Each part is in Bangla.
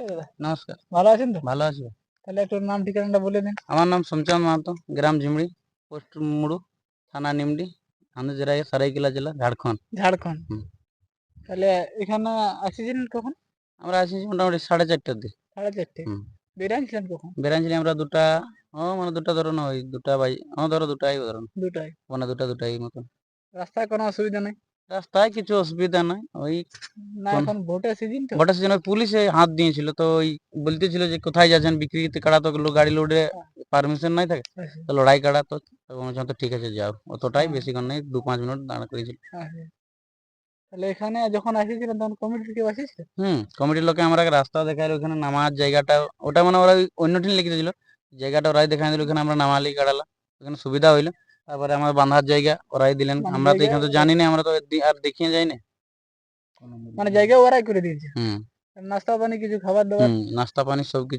দাদা নমস্কার। ভালো আছেন তো? ভালো আছি। তাহলে একটু নাম ঠিকানাটা বলে দিন। আমার নাম সোমচাঁদ মাহাতো গ্রাম ঝিমড়ি পোস্ট মুড়ু থানা নিমডি জেলা সারাইকেলা জেলা ঝাড়খণ্ড। ঝাড়খণ্ড। তাহলে এখানে আসিছিলেন কখন? আমরা আছি মোটামুটি সাড়ে চারটার দিকে। সাড়ে চারটে। হুম। বেরিয়েছিলেন কখন? বেরাইছিলি আমরা দুটা ও মানে দুটা ধরো না ওই দুটা বাই ও ধরো দুটাই ধরো না, দুটাই। মানে দুটা দুটাই মতন। রাস্তায় কোনো অসুবিধা নেই? রাস্তায় কিছু অসুবিধা নাই ওই না এখন ভোটের সিজন তো। ভোটের সিজনে পুলিশে হাত দিয়েছিল তো ওই বলতেছিল যে কোথায় যাচ্ছেন বিক্রিতে কাড়া তো গাড়ি লোডে পারমিশন নাই থাকে আচ্ছা, তো লড়াই কাড়া তো বলছিলাম তো ঠিক আছে যাও। অতটাই হ্যাঁ। বেশিক্ষণ নেই দু পাঁচ মিনিট দাঁড়া করেছিল। তাহলে এখানে যখন আসিছিলেন তখন কমিটির কেউ আসিছিল হুম কমিটির লোকে আমরা রাস্তা দেখাইলো ওখানে নামার জায়গাটা ওটা মানে ওরা অন্য টিন লিখে দিয়েছিল জায়গাটা ওরাই দেখাই দিল ওখানে আমরা নামালি গাড়ালা ওখানে সুবিধা হইল। তারপরে আমার বাঁধার জায়গা ওরাই দিলেন। আমরা তো এখানে তো জানি না আমরা তো আর দেখিয়ে যাই না। মানে জায়গা ওরাই করে দিয়েছে। হুম। নাস্তা পানি কিছু খাবার দাবার? নাস্তা পানি সবটি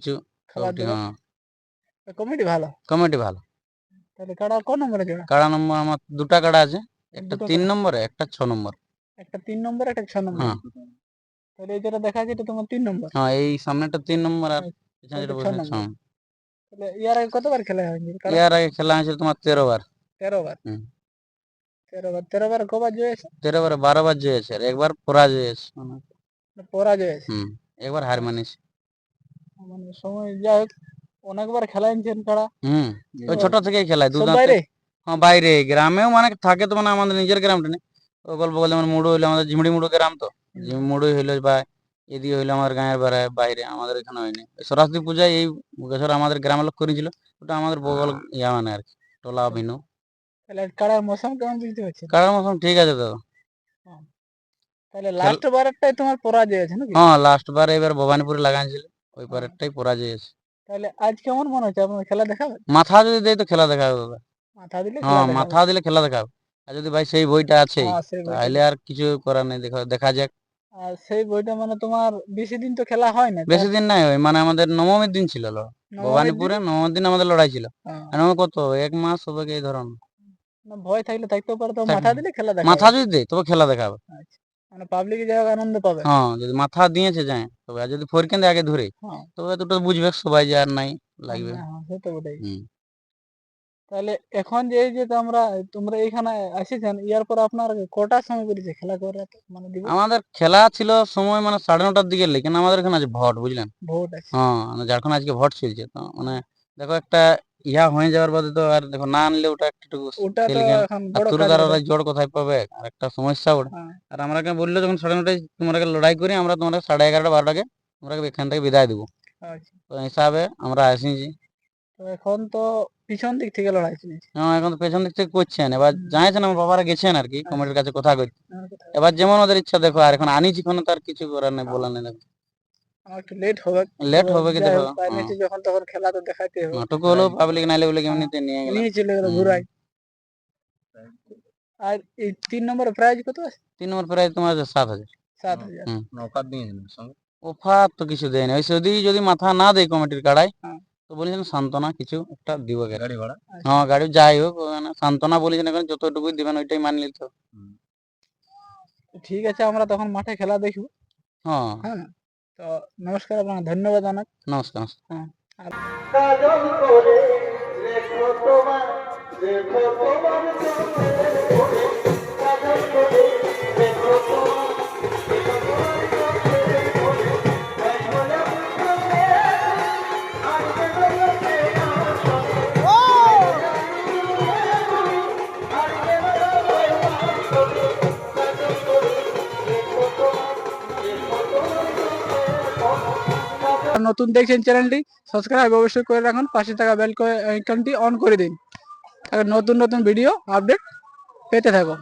দাবার? হ্যাঁ। কমিটি ভালো? কমিটি ভালো। তাহলে কাড়া কোন নম্বরে জোড়া কাড়া নম্বর আমার দুটা কাড়া আছে একটা তিন। নম্বরে একটা ছ নম্বর। একটা তিন নম্বর একটা ছ নম্বর। হ্যাঁ। তাহলে এই যেটা দেখা যাচ্ছে তোমার তিন নম্বর। হ্যাঁ এই সামনেটা তিন নম্বর আর পিছনে যেটা ছ বসে নম্বর। হ্যাঁ। তাহলে ইয়ার আগে কতবার খেলা হয়েছে ইয়ার আগে খেলা হয়েছিল তোমার তেরো বার তেরো বার। তেরো বার তেরো বার কবার জয় আছে তেরো বারে বারো বার জয়েছে আর একবার পরাজয় আছে মানে, পরাজয় আছে একবার হার মানিস মানে সময় যাই হোক অনেকবার খেলা এনেছেন কাড়া হুম ওই ছোট থেকেই খেলায় দু বাইরে? হ্যাঁ বাইরে গ্রামেও মানে থাকে তো মানে আমাদের নিজের গ্রামটা নেই। ও গল্প বলতে আমার মুড়ো হইল আমাদের ঝিমড়ি মুড়ো গ্রাম তো। মুড়োই হইল বা এদিকে হইল আমার গাঁয়ের বেড়ায় বাইরে আমাদের এখানে হয়নি। সরস্বতী পূজায় এই বছর আমাদের গ্রামের লোক করেছিল ওটা আমাদের বগল ইয়া মানে আর কি টোলা অভিনু তাহলে কাড়ার মৌসুম কেমন বুঝতে কারণ মৌসুম ঠিক আছে তো। তাহলে লাস্ট বারেরটাই তোমার পরাজয় আছে নাকি? হ্যাঁ লাস্ট বার এবার ভবানীপুরে লাগাইছিল ওই পারেরটাই পরাজয় আছে তাহলে আজ কেমন মনে হচ্ছে? আপনার খেলা দেখাবেন মাথা যদি দেয় তো খেলা দেখাবে দাদা। মাথা দিলে হ্যাঁ মাথা দিলে খেলা দেখাবে। আর যদি ভাই সেই বইটা আছে হ্যাঁ। তাহলে আর কিছু করার নেই দেখা দেখা যাক। আর সেই বইটা মানে তোমার বেশি দিন তো খেলা হয় না বেশি দিন নাই ওই মানে আমাদের নবমীর দিন ছিল ভবানীপুরে নবমীর দিন আমাদের লড়াই ছিল। হ্যাঁ, আর কত এক মাস হবে এই ধরুন না ভয় থাকলে থাকতেও পারে তো মাথা দিলে খেলা দেখাবে। মাথা যদি দেয় তবে খেলা দেখাবে। মানে পাবলিক যাই আনন্দ পাবে। হ্যাঁ যদি মাথা দিয়েছে যায় তবে আর যদি ফোরকেন আগে ধরে হ্যাঁ। তবে দুটো বুঝবে সবাই যে আর নাই লাগবে। হ্যাঁ, হ্যাঁ। তাহলে এখন যে এই যে তোমরা তোমরা এইখানে আসিছেন ইয়ার পর আপনার কটার সময় করেছে খেলা করে মানে আমাদের খেলা ছিল সময় মানে সাড়ে নটার দিকে লেকিন আমাদের এখানে আছে ভোট বুঝলেন? ভোট হ্যাঁ মানে ঝাড়খণ্ড আজকে ভোট চলছে তো মানে দেখো একটা ইয়া হয়ে যাওয়ার বাদে তো আর দেখো না আনলে ওটা একটু ওটা তো এখন বড় জোর কোথায় পাবে। আর একটা সমস্যা ওটা। হ্যাঁ, আর আমরা বলল যখন সাড়ে নটায় তোমরা লড়াই করি আমরা তোমার সাড়ে এগারোটা বারোটাকে আমরা এখান থেকে বিদায় দেবো। আচ্ছা। তো হিসাবে আমরা আসিছি এখন তো পিছন দিক থেকে লড়াই হ্যাঁ, এখন তো পেছন দিক থেকে করছেন এবার জানাইছেন আমার বাবারা গেছেন আর কি কমিটির কাছে কথা কথা- এবার যেমন ওদের ইচ্ছা দেখো আর এখন আনিছি কোনো তার কিছু করার নেই বলার নেই। একটু লেট হবে। লেট হবে কি দেখো হোক, যখন তখন খেলা তো দেখাতে হবে। টুকু হলেও পাবলিক নাইলে বলে এমনিতে নিয়ে গেল। নিয়ে চলে গেল ঘুরাই আর এই তিন নম্বর প্রাইজ কত আছে? তিন নম্বর প্রায় তোমার আছে সাত হাজার। সাত হাজার। হুম। নৌকা সঙ্গে। অফার তো কিছু দেয়নি ওই যদি যদি মাথা না দেয় কমিটির কাড়ায় হ্যাঁ। তো বলেছেন সান্ত্বনা কিছু একটা দিব গাড়ি ভাড়া? হ্যাঁ গাড়ি যাই হোক সান্ত্বনা বলেছেন এখন যতটুকুই দিবেন ওইটাই মানি নিতে ঠিক আছে আমরা তখন মাঠে খেলা দেখব। হ্যাঁ। হ্যাঁ। তো নমস্কার আপনার ধন্যবাদ অনেক। নমস্কার করে নতুন দেখছেন চ্যানেলটি সাবস্ক্রাইব অবশ্যই করে রাখুন, পাশে থাকা বেল আইকনটি অন করে দিন। নতুন নতুন ভিডিও আপডেট পেতে থাকো।